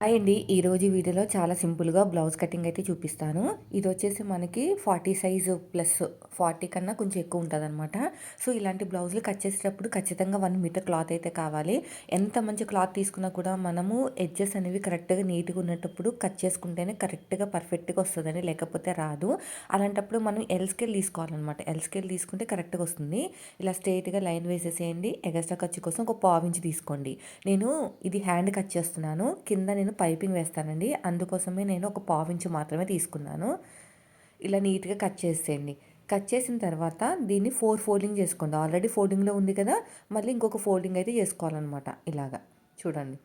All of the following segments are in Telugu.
హాయ్ అండి. ఈరోజు వీడియోలో చాలా సింపుల్గా బ్లౌజ్ కటింగ్ అయితే చూపిస్తాను. ఇది వచ్చేసి మనకి ఫార్టీ సైజు ప్లస్ ఫార్టీ కన్నా కొంచెం ఎక్కువ ఉంటుందనమాట సో ఇలాంటి బ్లౌజులు కట్ చేసేటప్పుడు ఖచ్చితంగా వన్ మీటర్ క్లాత్ అయితే కావాలి. ఎంత మంచి క్లాత్ తీసుకున్నా కూడా మనము ఎడ్జెస్ అనేవి కరెక్ట్గా నీట్గా ఉన్నప్పుడు కట్ చేసుకుంటేనే కరెక్ట్గా పర్ఫెక్ట్గా వస్తుందని లేకపోతే రాదు. అలాంటప్పుడు మనం ఎల్ స్కేల్ తీసుకోవాలన్నమాట. ఎల్ స్కేల్ తీసుకుంటే కరెక్ట్గా వస్తుంది. ఇలా స్ట్రైట్గా లైన్ వేసేసేయండి. ఎగస్ట్రా ఖర్చు కోసం ఒక పావించి తీసుకోండి. నేను ఇది హ్యాండ్ కట్ చేస్తున్నాను. కింద నేను పైపింగ్ వేస్తానండి. అందుకోసమే నేను ఒక పావించు మాత్రమే తీసుకున్నాను. ఇలా నీట్గా కట్ చేసేయండి. కట్ చేసిన తర్వాత దీన్ని ఫోర్ ఫోల్డింగ్ చేసుకోండి. ఆల్రెడీ ఫోల్డింగ్లో ఉంది కదా మళ్ళీ ఇంకొక ఫోల్డింగ్ అయితే చేసుకోవాలన్నమాట ఇలాగా. చూడండి.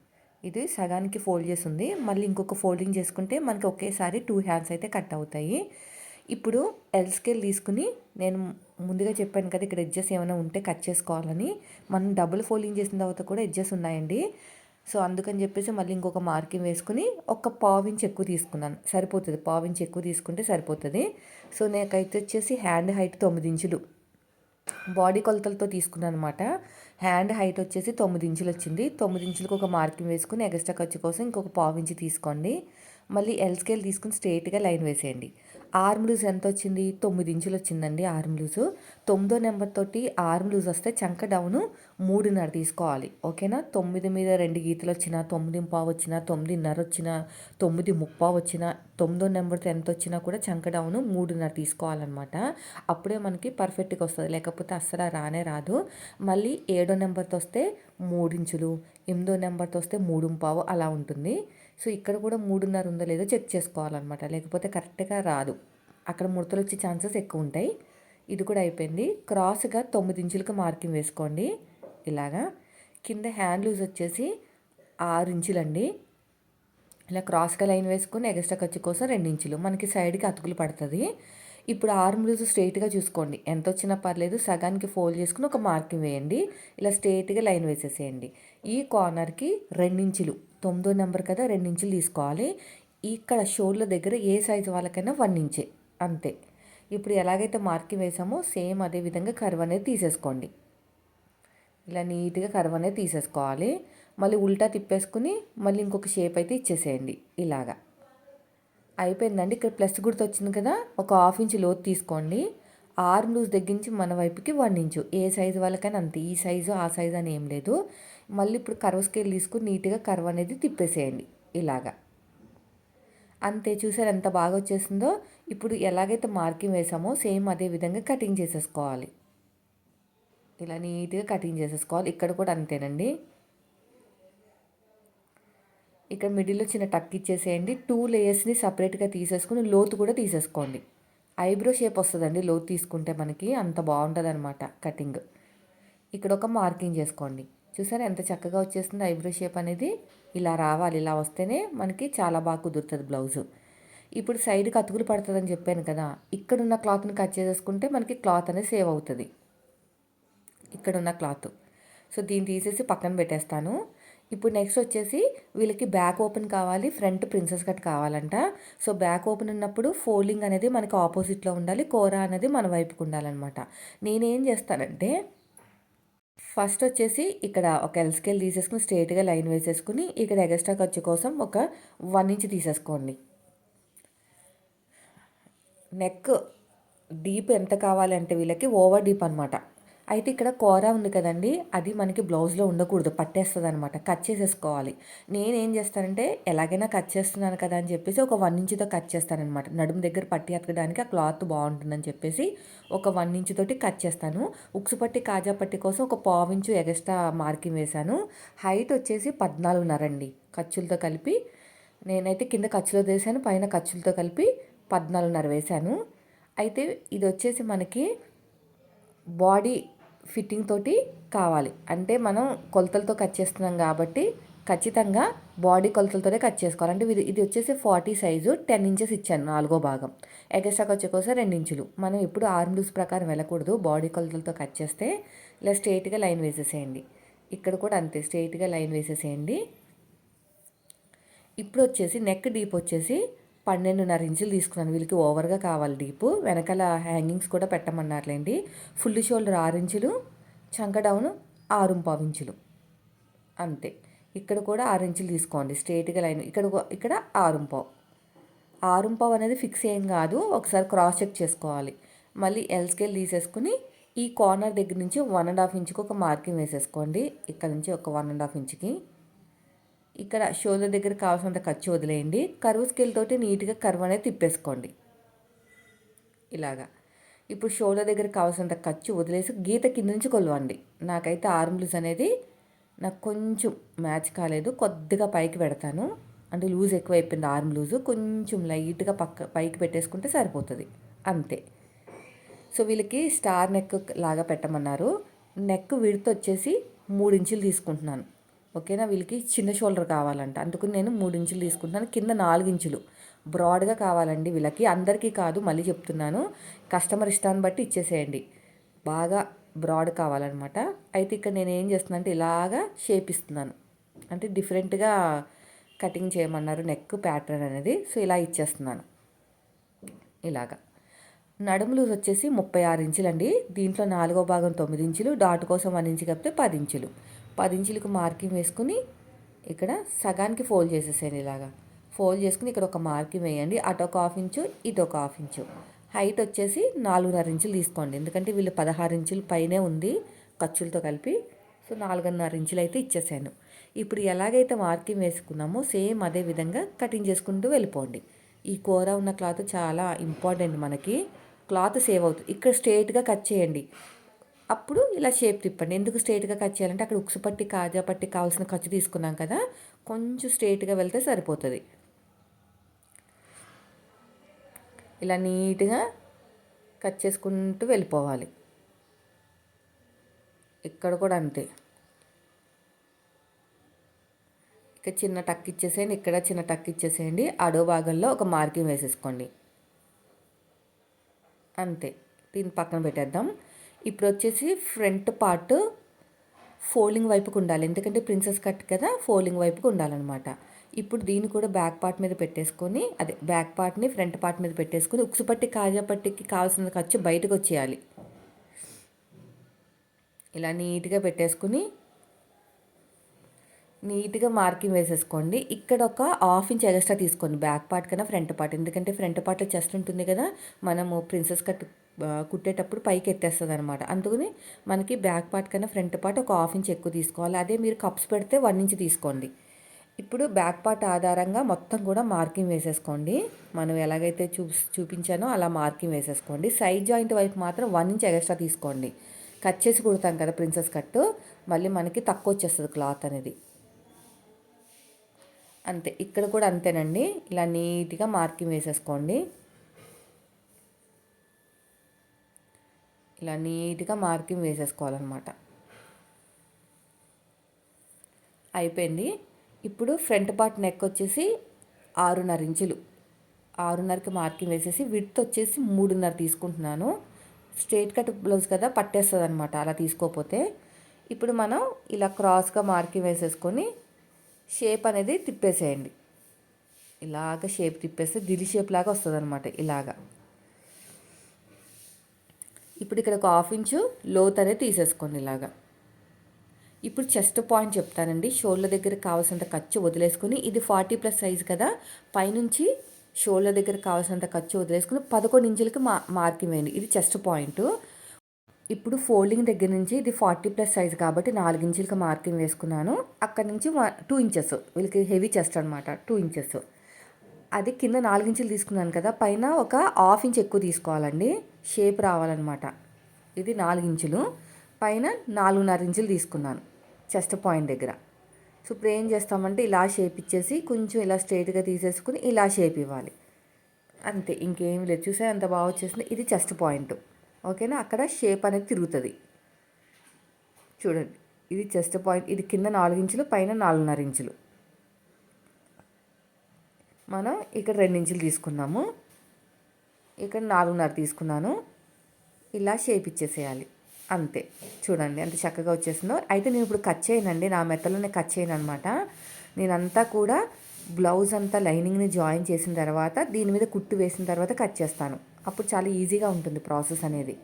ఇది సగానికి ఫోల్డ్ చేసి ఉంది మళ్ళీ ఇంకొక ఫోల్డింగ్ చేసుకుంటే మనకి ఒకేసారి టూ హ్యాండ్స్ అయితే కట్ అవుతాయి. ఇప్పుడు ఎల్ స్కేల్ తీసుకుని నేను ముందుగా చెప్పాను కదా ఇక్కడ ఎడ్జెస్ ఏమైనా ఉంటే కట్ చేసుకోవాలని. మనం డబుల్ ఫోల్డింగ్ చేసిన తర్వాత కూడా ఎడ్జెస్ ఉన్నాయండి. సో అందుకని చెప్పేసి మళ్ళీ ఇంకొక మార్కింగ్ వేసుకుని ఒక పావించి ఎక్కువ తీసుకున్నాను. సరిపోతుంది. పావించి ఎక్కువ తీసుకుంటే సరిపోతుంది. సో నాకైతే వచ్చేసి హ్యాండ్ హైట్ తొమ్మిది ఇంచులు. బాడీ కొలతలతో తీసుకున్నాను అనమాట హ్యాండ్ హైట్ వచ్చేసి తొమ్మిది ఇంచులు వచ్చింది. తొమ్మిది ఇంచులకు ఒక మార్కింగ్ వేసుకుని ఎక్స్ట్రా ఖర్చు కోసం ఇంకొక పావించి తీసుకోండి. మళ్ళీ ఎల్ స్కేల్ తీసుకుని స్ట్రైట్గా లైన్ వేసేయండి. ఆర్మ్ లూజ్ ఎంత వచ్చింది తొమ్మిది ఇంచులు వచ్చిందండి ఆర్మ్ లూజ్. తొమ్మిదో నెంబర్ తోటి ఆర్మ్ లూజ్ వస్తే చంక డౌను మూడున్నర తీసుకోవాలి. ఓకేనా? తొమ్మిది మీద రెండు గీతలు వచ్చినా తొమ్మిది పావు వచ్చినా తొమ్మిదిన్నర వచ్చినా తొమ్మిది ముప్పావు వచ్చినా తొమ్మిదో నెంబర్తో ఎంత వచ్చినా కూడా చంక డౌను మూడున్నర తీసుకోవాలన్నమాట. అప్పుడే మనకి పర్ఫెక్ట్గా వస్తుంది. లేకపోతే అస్సలు రానే రాదు. మళ్ళీ ఏడో నెంబర్తో వస్తే మూడించులు ఎనిమిదో నెంబర్తో వస్తే మూడు పావు అలా ఉంటుంది. సో ఇక్కడ కూడా మూడున్నర ఉందో లేదో చెక్ చేసుకోవాలన్నమాట. లేకపోతే కరెక్ట్గా రాదు. అక్కడ ముడతలు వచ్చే ఛాన్సెస్ ఎక్కువ ఉంటాయి. ఇది కూడా అయిపోయింది. క్రాస్గా తొమ్మిది ఇంచులకు మార్కింగ్ వేసుకోండి. ఇలాగా. కింద హ్యాండ్ లూజ్ వచ్చేసి ఆరు ఇంచులండి. ఇలా క్రాస్గా లైన్ వేసుకుని ఎగస్ట్రా ఖర్చు కోసం రెండు ఇంచులు. మనకి సైడ్కి అతుకులు పడుతుంది. ఇప్పుడు ఆర్మ్ లూజ్ స్ట్రైట్గా చూసుకోండి. ఎంత వచ్చినా పర్లేదు సగానికి ఫోల్డ్ చేసుకుని ఒక మార్కింగ్ వేయండి. ఇలా స్ట్రైట్గా లైన్ వేసేసేయండి. ఈ కార్నర్కి రెండించులు. తొమ్మిదో నెంబర్ కదా రెండించులు తీసుకోవాలి. ఇక్కడ షోల్డర్ దగ్గర ఏ సైజు వాళ్ళకైనా వన్ ఇంచే. అంతే. ఇప్పుడు ఎలాగైతే మార్కింగ్ వేసామో సేమ్ అదే విధంగా కర్వ్ అనేది తీసేసుకోండి. ఇలా నీట్గా కర్వ్ అనేది తీసేసుకోవాలి. మళ్ళీ ఉల్టా తిప్పేసుకుని మళ్ళీ ఇంకొక షేప్ అయితే ఇచ్చేసేయండి. ఇలాగా. అయిపోయిందండి. ఇక్కడ ప్లస్ గుర్తు వచ్చింది కదా ఒక హాఫ్ ఇంచ్ లోతు తీసుకోండి. ఆర్మ్ లూజ్ దగ్గరించి మన వైపుకి వన్ ఇంచు. ఏ సైజు వాళ్ళకైనా అంతే ఈ సైజు ఆ సైజు అని ఏం లేదు. మళ్ళీ ఇప్పుడు కర్వ్ స్కేల్ తీసుకుని నీట్గా కర్వ్ అనేది తిప్పేసేయండి ఇలాగా. అంతే చూసారు ఎంత బాగా వచ్చేసిందో? ఇప్పుడు ఎలాగైతే మార్కింగ్ వేసామో సేమ్ అదే విధంగా కటింగ్ చేసేసుకోవాలి. ఇలా నీట్గా కటింగ్ చేసేసుకోవాలి. ఇక్కడ కూడా అంతేనండి. ఇక్కడ మిడిల్లో చిన్న టక్ ఇచ్చేసేయండి. టూ లేయర్స్ని సపరేట్గా తీసేసుకుని లోతు కూడా తీసేసుకోండి. ఐబ్రో షేప్ వస్తుందండి లోతు తీసుకుంటే మనకి అంత బాగుంటుంది అనమాట కటింగ్ ఇక్కడ ఒక మార్కింగ్ చేసుకోండి. చూసారా ఎంత చక్కగా వచ్చేస్తుంది ఐబ్రో షేప్ అనేది? ఇలా రావాలి ఇలా వస్తేనే మనకి చాలా బాగా కుదురుతుంది బ్లౌజు ఇప్పుడు సైడ్కి అతుకులు పడుతుందని చెప్పాను కదా ఇక్కడున్న క్లాత్ని కట్ చేసేసుకుంటే మనకి క్లాత్ అనేది సేవ్ అవుతుంది. ఇక్కడున్న క్లాత్ సో దీన్ని తీసేసి పక్కన పెట్టేస్తాను. ఇప్పుడు నెక్స్ట్ వచ్చేసి వీళ్ళకి బ్యాక్ ఓపెన్ కావాలి ఫ్రంట్ ప్రిన్సెస్ కట్ కావాలంట. సో బ్యాక్ ఓపెన్ ఉన్నప్పుడు ఫోల్డింగ్ అనేది మనకి ఆపోజిట్లో ఉండాలి కూర అనేది మన వైపుకు ఉండాలన్నమాట. నేనేం చేస్తానంటే ఫస్ట్ వచ్చేసి ఇక్కడ ఒక ఎల్ స్కేల్ తీసేసుకుని స్ట్రేట్గా లైన్ వేసేసుకుని ఇక్కడ ఎగస్ట్రా ఖర్చు కోసం ఒక వన్ ఇంచ్ తీసేసుకోండి. నెక్ డీప్ ఎంత కావాలంటే వీళ్ళకి ఓవర్ డీప్ అనమాట అయితే ఇక్కడ కూర ఉంది కదండి అది మనకి బ్లౌజ్లో ఉండకూడదు పట్టేస్తుంది అనమాట కట్ చేసేసుకోవాలి. నేనేం చేస్తానంటే ఎలాగైనా కట్ చేస్తున్నాను కదా అని చెప్పేసి ఒక వన్ ఇంచుతో కట్ చేస్తానమాట నడుము దగ్గర పట్టి ఎతకడానికి ఆ క్లాత్ బాగుంటుందని చెప్పేసి ఒక వన్ ఇంచు తోటి కట్ చేస్తాను. ఉక్సు పట్టి కాజా పట్టి కోసం ఒక పావు ఇంచు ఎగస్ట్రా మార్కింగ్ వేశాను. హైట్ వచ్చేసి పద్నాలుగున్నర అండి ఖర్చులతో కలిపి. నేనైతే కింద ఖర్చులో వేసాను పైన ఖర్చులతో కలిపి పద్నాలుగున్నర వేశాను. అయితే ఇది వచ్చేసి మనకి బాడీ ఫిట్టింగ్ తోటి కావాలి. అంటే మనం కొలతలతో కట్ చేస్తున్నాం కాబట్టి ఖచ్చితంగా బాడీ కొలతలతోనే కట్ చేసుకోవాలి. అంటే ఇది ఇది వచ్చేసి ఫార్టీ సైజు టెన్ ఇంచెస్ ఇచ్చాను నాలుగో భాగం. ఎగస్ట్రాకి వచ్చే కోసం రెండు ఇంచులు. మనం ఎప్పుడు ఆర్మ్ లూస్ ప్రకారం వెళ్ళకూడదు. బాడీ కొలతలతో కట్ చేస్తే ఇలా స్ట్రైట్గా లైన్ వేసేసేయండి. ఇక్కడ కూడా అంతే స్ట్రైట్గా లైన్ వేసేసేయండి. ఇప్పుడు వచ్చేసి నెక్ డీప్ వచ్చేసి పన్నెండున్నర ఇంచులు తీసుకున్నాను. వీళ్ళకి ఓవర్గా కావాలి డీపు. వెనకాల హ్యాంగింగ్స్ కూడా పెట్టమన్నారులేండి. ఫుల్ షోల్డర్ ఆరు ఇంచులు చంక డౌన్ ఆరు ఇంచులు. అంతే. ఇక్కడ కూడా ఆరు ఇంచులు తీసుకోండి. స్ట్రేట్గా లైన్ ఇక్కడ ఇక్కడ ఆరు పావు. ఆరు పావు అనేది ఫిక్స్ ఏం కాదు. ఒకసారి క్రాస్ చెక్ చేసుకోవాలి. మళ్ళీ ఎల్ స్కేల్ తీసేసుకుని ఈ కార్నర్ దగ్గర నుంచి వన్ అండ్ హాఫ్ ఇంచుకి ఒక మార్కింగ్ వేసేసుకోండి. ఇక్కడ నుంచి ఒక వన్ అండ్ హాఫ్ ఇంచుకి. ఇక్కడ షోల్డర్ దగ్గర కావాల్సినంత ఖర్చు వదిలేయండి. కరువు స్కేల్ తోటి నీట్గా కరువు అనేది తిప్పేసుకోండి. ఇలాగా. ఇప్పుడు షోల్డర్ దగ్గర కావాల్సినంత ఖర్చు వదిలేసి గీత కింద నుంచి కొలవండి. నాకైతే ఆర్మ్ లూజ్ అనేది నాకు కొంచెం మ్యాచ్ కాలేదు. కొద్దిగా పైకి పెడతాను. అంటే లూజ్ ఎక్కువ అయిపోయింది ఆర్మ్ లూజు. కొంచెం లైట్గా పక్క పైకి పెట్టేసుకుంటే సరిపోతుంది. అంతే. సో వీళ్ళకి స్టార్ నెక్ లాగా పెట్టమన్నారు. నెక్ విడత వచ్చేసి మూడు ఇంచులు తీసుకుంటున్నాను. ఓకేనా? వీళ్ళకి చిన్న షోల్డర్ కావాలంట. అందుకని నేను మూడు ఇంచులు తీసుకుంటున్నాను. కింద నాలుగు ఇంచులు. బ్రాడ్గా కావాలండి వీళ్ళకి. అందరికీ కాదు మళ్ళీ చెప్తున్నాను. కస్టమర్ ఇష్టాన్ని బట్టి ఇచ్చేసేయండి. బాగా బ్రాడ్ కావాలన్నమాట. అయితే ఇక్కడ నేను ఏం చేస్తున్నాను అంటే ఇలాగా షేప్ ఇస్తున్నాను అంటే డిఫరెంట్గా కటింగ్ చేయమన్నారు నెక్ ప్యాటర్న్ అనేది. సో ఇలా ఇచ్చేస్తున్నాను. ఇలాగా. నడుములు వచ్చేసి ముప్పై ఆరు ఇంచులండి. దీంట్లో నాలుగో భాగం తొమ్మిది ఇంచులు. డాట్ కోసం వన్ ఇంచు కప్పితే పది ఇంచులు. పది ఇంచులకు మార్కింగ్ వేసుకుని ఇక్కడ సగానికి ఫోల్డ్ చేసేసేయండి ఇలాగా. ఫోల్డ్ చేసుకుని ఇక్కడ ఒక మార్కింగ్ వేయండి. అటు ఒక హాఫ్ ఇంచు ఇటు ఒక హాఫ్ ఇంచు. హైట్ వచ్చేసి నాలుగున్నర ఇంచులు తీసుకోండి. ఎందుకంటే వీళ్ళు పదహారు ఇంచులు పైనే ఉంది ఖర్చులతో కలిపి. సో నాలుగున్నర ఇంచులు అయితే ఇచ్చేసాను ఇప్పుడు ఎలాగైతే మార్కింగ్ వేసుకున్నామో సేమ్ అదే విధంగా కటింగ్ చేసుకుంటూ వెళ్ళిపోండి. ఈ కూర ఉన్న క్లాత్ చాలా ఇంపార్టెంట్ మనకి. క్లాత్ సేవ్ అవుతుంది ఇక్కడ స్ట్రేట్గా కట్ చేయండి. అప్పుడు ఇలా షేప్ తిప్పండి. ఎందుకు స్ట్రేట్గా కట్ చేయాలంటే అక్కడ ఉక్సు పట్టి కాజా పట్టి కావాల్సిన ఖర్చు తీసుకున్నాం కదా కొంచెం స్ట్రేట్గా వెళ్తే సరిపోతుంది. ఇలా నీట్గా కట్ చేసుకుంటూ వెళ్ళిపోవాలి. ఇక్కడ కూడా అంతే. ఇక్కడ చిన్న టక్ ఇచ్చేసేయండి. ఇక్కడ చిన్న టక్ ఇచ్చేసేయండి. అడో భాగంలో ఒక మార్కింగ్ వేసేసుకోండి. అంతే. దీన్ని పక్కన పెట్టేద్దాం. ఇప్పుడు వచ్చేసి ఫ్రంట్ పార్ట్ ఫోల్డింగ్ వైపుకు ఉండాలి ఎందుకంటే ప్రిన్సెస్ కట్ కదా ఫోల్డింగ్ వైపుకు ఉండాలన్నమాట ఇప్పుడు దీన్ని కూడా బ్యాక్ పార్ట్ మీద పెట్టేసుకొని అదే బ్యాక్ పార్ట్ని ఫ్రంట్ పార్ట్ మీద పెట్టేసుకొని ఉక్సు పట్టి కాజా పట్టికి కావాల్సిన ఖర్చు బయటకు వచ్చేయాలి ఇలా నీట్గా పెట్టేసుకుని నీట్గా మార్కింగ్ వేసేసుకోండి. ఇక్కడ ఒక హాఫ్ ఇంచ్ ఎక్స్ట్రా తీసుకోండి. బ్యాక్ పార్ట్ కన్నా ఫ్రంట్ పార్ట్. ఎందుకంటే ఫ్రంట్ పార్ట్లో చెస్ట్ ఉంటుంది కదా మనము ప్రిన్సెస్ కట్ కుట్టేటప్పుడు పైకి ఎత్తేస్తుంది అనమాట అందుకని మనకి బ్యాక్ పార్ట్ కన్నా ఫ్రంట్ పార్ట్ ఒక హాఫ్ ఇంచ్ ఎక్కువ తీసుకోవాలి. అదే మీరు కప్స్ పెడితే వన్ ఇంచ్ తీసుకోండి. ఇప్పుడు బ్యాక్ పార్ట్ ఆధారంగా మొత్తం కూడా మార్కింగ్ వేసేసుకోండి. మనం ఎలాగైతే చూ చూపించానో అలా మార్కింగ్ వేసేసుకోండి. సైడ్ జాయింట్ వైపు మాత్రం వన్ ఇంచ్ ఎక్స్ట్రా తీసుకోండి. కట్ చేసి కుడతాం కదా ప్రిన్సెస్ కట్ మళ్ళీ మనకి తక్కువ వచ్చేస్తుంది క్లాత్ అనేది. అంతే. ఇక్కడ కూడా అంతేనండి. ఇలా నీట్గా మార్కింగ్ వేసేసుకోండి. ఇలా నీట్గా మార్కింగ్ వేసేసుకోవాలన్నమాట. అయిపోయింది. ఇప్పుడు ఫ్రంట్ పార్ట్ నెక్ వచ్చేసి ఆరున్నర ఇంచులు. ఆరున్నరకి మార్కింగ్ వేసేసి విడ్త్ వచ్చేసి మూడున్నర తీసుకుంటున్నాను. స్ట్రైట్ కట్ బ్లౌజ్ కదా పట్టేస్తుంది అనమాట అలా తీసుకోకపోతే ఇప్పుడు మనం ఇలా క్రాస్గా మార్కింగ్ వేసేసుకొని షేప్ అనేది తిప్పేసేయండి. ఇలాగ షేప్ తిప్పేస్తే దిలి షేప్ లాగా వస్తుంది అనమాట ఇలాగా. ఇప్పుడు ఇక్కడ ఒక హాఫ్ ఇంచు లోత్ అనేది తీసేసుకోండి ఇలాగా. ఇప్పుడు చెస్ట్ పాయింట్ చెప్తానండి. షోల్డర్ దగ్గర కావాల్సినంత ఖర్చు వదిలేసుకుని ఇది ఫార్టీ ప్లస్ సైజ్ కదా పైనుంచి షోల్డర్ దగ్గర కావాల్సినంత ఖర్చు వదిలేసుకుని పదకొండు ఇంచులకి మా మార్కింగ్ వేయండి. ఇది చెస్ట్ పాయింట్. ఇప్పుడు ఫోల్డింగ్ దగ్గర నుంచి ఇది ఫార్టీ ప్లస్ సైజ్ కాబట్టి నాలుగు ఇంచులకి మార్కింగ్ వేసుకున్నాను. అక్కడ నుంచి టూ ఇంచెస్. వీళ్ళకి హెవీ చెస్ట్ అనమాట టూ ఇంచెస్. అది కింద నాలుగు ఇంచులు తీసుకున్నాను కదా పైన ఒక హాఫ్ ఇంచ్ ఎక్కువ తీసుకోవాలండి. షేప్ రావాలన్నమాట. ఇది నాలుగు ఇంచులు. పైన నాలుగున్నర ఇంచులు తీసుకున్నాను. చెస్ట్ పాయింట్ దగ్గర. సో ఇప్పుడు ఏం చేస్తామంటే ఇలా షేప్ ఇచ్చేసి కొంచెం ఇలా స్ట్రైట్గా తీసేసుకుని ఇలా షేప్ ఇవ్వాలి. అంతే. ఇంకేం లేదు. చూసే అంత బాగా వచ్చేసింది? ఇది చెస్ట్ పాయింట్. ఓకేనా? అక్కడ షేప్ అనేది తిరుగుతుంది. చూడండి. ఇది చెస్ట్ పాయింట్. ఇది కింద నాలుగు ఇంచులు పైన నాలుగున్నర ఇంచులు. మనం ఇక్కడ రెండు ఇంచులు తీసుకున్నాము. ఇక్కడ నాలుగున్నర తీసుకున్నాను. ఇలా షేప్ ఇచ్చేసేయాలి. అంతే. చూడండి ఎంత చక్కగా వచ్చేసిందో. అయితే నేను ఇప్పుడు కట్ చేయనండి. నా మెత్తలోనే కట్ చేయను అనమాట నేనంతా కూడా బ్లౌజ్ అంతా లైనింగ్ని జాయిన్ చేసిన తర్వాత దీని మీద కుట్టు వేసిన తర్వాత కట్ చేస్తాను. అప్పుడు చాలా ఈజీగా ఉంటుంది ప్రాసెస్ అనేది.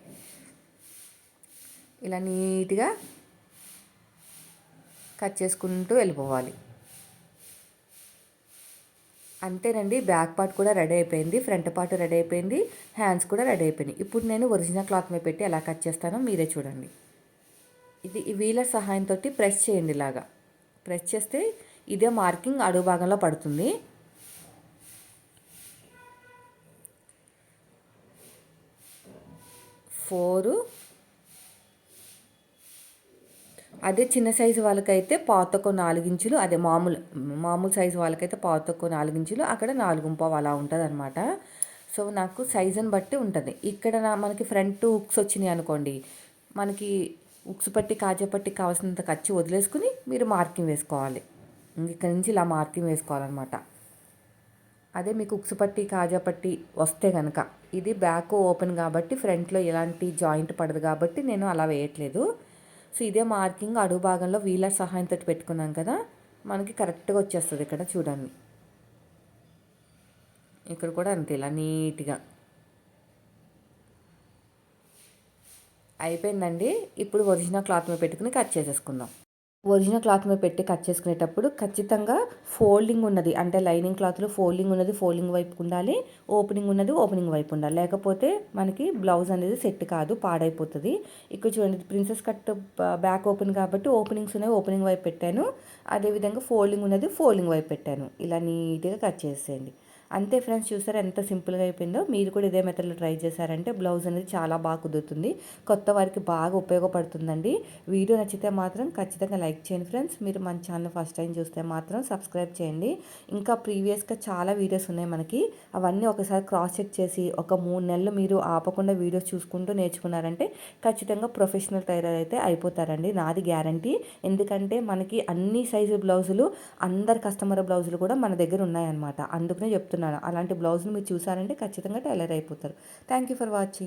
ఇలా నీట్గా కట్ చేసుకుంటూ వెళ్ళిపోవాలి. అంతేనండి బ్యాక్ పార్ట్ కూడా రెడీ అయిపోయింది ఫ్రంట్ పార్ట్ రెడీ అయిపోయింది హ్యాండ్స్ కూడా రెడీ అయిపోయినాయి. ఇప్పుడు నేను ఒరిజినల్ క్లాత్ మీద పెట్టి ఎలా కట్ చేస్తానో మీరే చూడండి. ఇది ఈ వీలర్ సహాయంతో ప్రెస్ చేయండి ఇలాగా. ప్రెస్ చేస్తే ఇదే మార్కింగ్ అడుగు భాగంలో పడుతుంది. ఫోరు అదే చిన్న సైజు వాళ్ళకైతే పాతొక్క నాలుగించులు అదే మామూలు మామూలు సైజు వాళ్ళకైతే పాతొక్క నాలుగించులు అక్కడ నాలుగు అలా ఉంటుంది అనమాట సో నాకు సైజుని బట్టి ఉంటుంది. ఇక్కడ నా మనకి ఫ్రంట్ హుక్స్ వచ్చినాయి అనుకోండి మనకి ఉక్స్ పట్టి కాజపట్టి కావాల్సినంత ఖర్చు వదిలేసుకుని మీరు మార్కింగ్ వేసుకోవాలి. ఇక్కడ నుంచి ఇలా మార్కింగ్ వేసుకోవాలన్నమాట. అదే మీకు ఉక్స్ పట్టి కాజా పట్టి వస్తే కనుక ఇది బ్యాక్ ఓపెన్ కాబట్టి ఫ్రంట్లో ఎలాంటి జాయింట్ పడదు కాబట్టి నేను అలా వేయట్లేదు. సో ఇదే మార్కింగ్ అడుగు భాగంలో వీలర్ సహాయంతో పెట్టుకున్నాం కదా? మనకి కరెక్ట్గా వచ్చేస్తుంది ఇక్కడ చూడండి. ఇక్కడ కూడా అంతే ఇలా నీట్గా. అయిపోయిందండి. ఇప్పుడు ఒరిజినల్ క్లాత్ మీద పెట్టుకుని కట్ చేసేసుకుందాం. ఒరిజినల్ క్లాత్ మీద పెట్టి కట్ చేసుకునేటప్పుడు ఖచ్చితంగా ఫోల్డింగ్ ఉన్నది. అంటే లైనింగ్ క్లాత్లో ఫోల్డింగ్ ఉన్నది ఫోల్డింగ్ వైపు ఉండాలి ఓపెనింగ్ ఉన్నది ఓపెనింగ్ వైపు ఉండాలి. లేకపోతే మనకి బ్లౌజ్ అనేది సెట్ కాదు పాడైపోతుంది. ఇక్కడ చూడండి ప్రిన్సెస్ కట్ బ్యాక్ ఓపెన్ కాబట్టి ఓపెనింగ్స్ ఉన్నాయి ఓపెనింగ్ వైపు పెట్టాను. అదేవిధంగా ఫోల్డింగ్ ఉన్నది ఫోల్డింగ్ వైపు పెట్టాను. ఇలా నీట్గా కట్ చేసేయండి. అంతే ఫ్రెండ్స్ చూసారా ఎంత సింపుల్గా అయిపోయిందో? మీరు కూడా ఇదే మెథడ్లో ట్రై చేశారంటే బ్లౌజ్ అనేది చాలా బాగా కుదురుతుంది. కొత్త వారికి బాగా ఉపయోగపడుతుందండి. వీడియో నచ్చితే మాత్రం ఖచ్చితంగా లైక్ చేయండి ఫ్రెండ్స్. మీరు మన ఛానల్ ఫస్ట్ టైం చూస్తే మాత్రం సబ్స్క్రైబ్ చేయండి. ఇంకా ప్రీవియస్గా చాలా వీడియోస్ ఉన్నాయి మనకి. అవన్నీ ఒకసారి క్రాస్ చెక్ చేసి ఒక మూడు నెలలు మీరు ఆపకుండా వీడియోస్ చూసుకుంటూ నేర్చుకున్నారంటే ఖచ్చితంగా ప్రొఫెషనల్ టైలర్ అయితే అయిపోతారండి. నాది గ్యారంటీ ఎందుకంటే మనకి అన్ని సైజు బ్లౌజులు అందరు కస్టమర్ బ్లౌజులు కూడా మన దగ్గర ఉన్నాయన్నమాట. అందుకనే చెప్తున్నాను. అలాంటి బ్లౌజ్ని మీరు చూసారంటే ఖచ్చితంగా టైలర్ అయిపోతారు. Thank you for watching